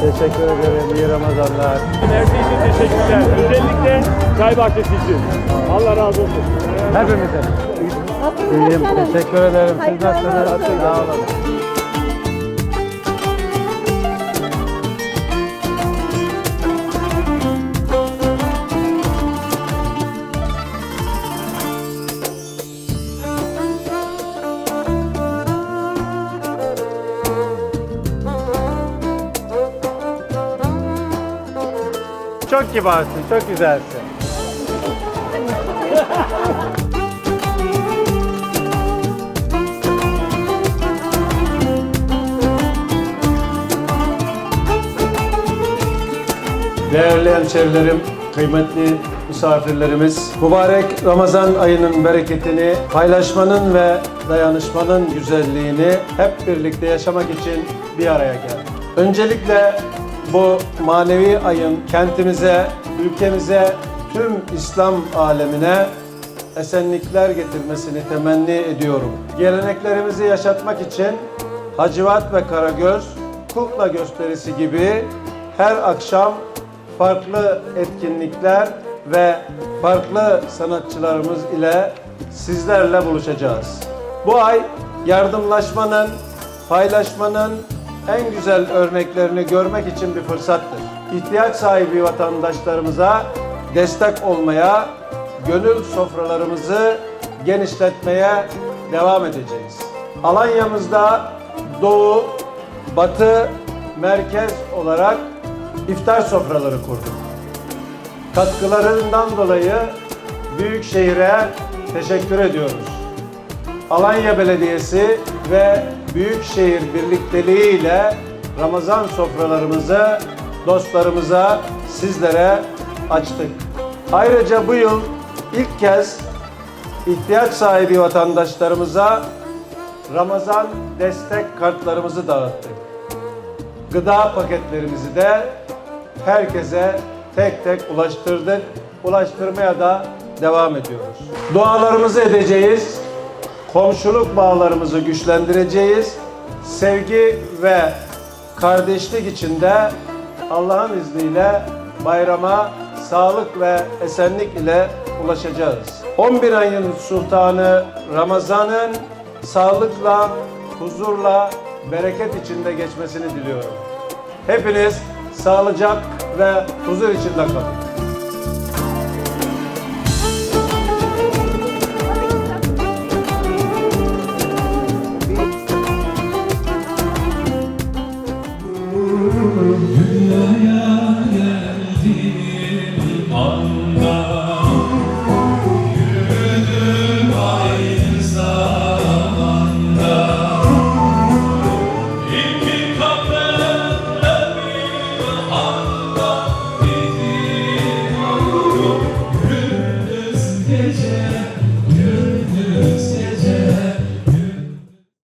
Teşekkür ederim. İyi Ramazanlar. Enerji için teşekkürler. Özellikle çay bahçesi için. Allah razı olsun. Hepimize. İyiyim. Teşekkür ederim. Siz nasılsınız? Sağ olun. Çok kibarsın, çok güzelsin. Değerli hemşerilerim, kıymetli misafirlerimiz, mübarek Ramazan ayının bereketini, paylaşmanın ve dayanışmanın güzelliğini hep birlikte yaşamak için bir araya geldik. Öncelikle bu manevi ayın kentimize, ülkemize, tüm İslam alemine esenlikler getirmesini temenni ediyorum. Geleneklerimizi yaşatmak için Hacivat ve Karagöz, kukla gösterisi gibi her akşam farklı etkinlikler ve farklı sanatçılarımız ile sizlerle buluşacağız. Bu ay yardımlaşmanın, paylaşmanın en güzel örneklerini görmek için bir fırsattır. İhtiyaç sahibi vatandaşlarımıza destek olmaya, gönül sofralarımızı genişletmeye devam edeceğiz. Alanya'mızda doğu, batı, merkez olarak iftar sofraları kurduk. Katkılarından dolayı Büyükşehir'e teşekkür ediyoruz. Alanya Belediyesi ve Büyükşehir Birlikteliği ile Ramazan sofralarımızı dostlarımıza, sizlere açtık. Ayrıca bu yıl ilk kez ihtiyaç sahibi vatandaşlarımıza Ramazan destek kartlarımızı dağıttık. Gıda paketlerimizi de herkese tek tek ulaştırdık. Ulaştırmaya da devam ediyoruz. Dualarımızı edeceğiz. Komşuluk bağlarımızı güçlendireceğiz. Sevgi ve kardeşlik içinde Allah'ın izniyle bayrama sağlık ve esenlik ile ulaşacağız. 11 ayın sultanı Ramazan'ın sağlıkla, huzurla, bereket içinde geçmesini diliyorum. Hepiniz sağlıcak ve huzur içinde kalın.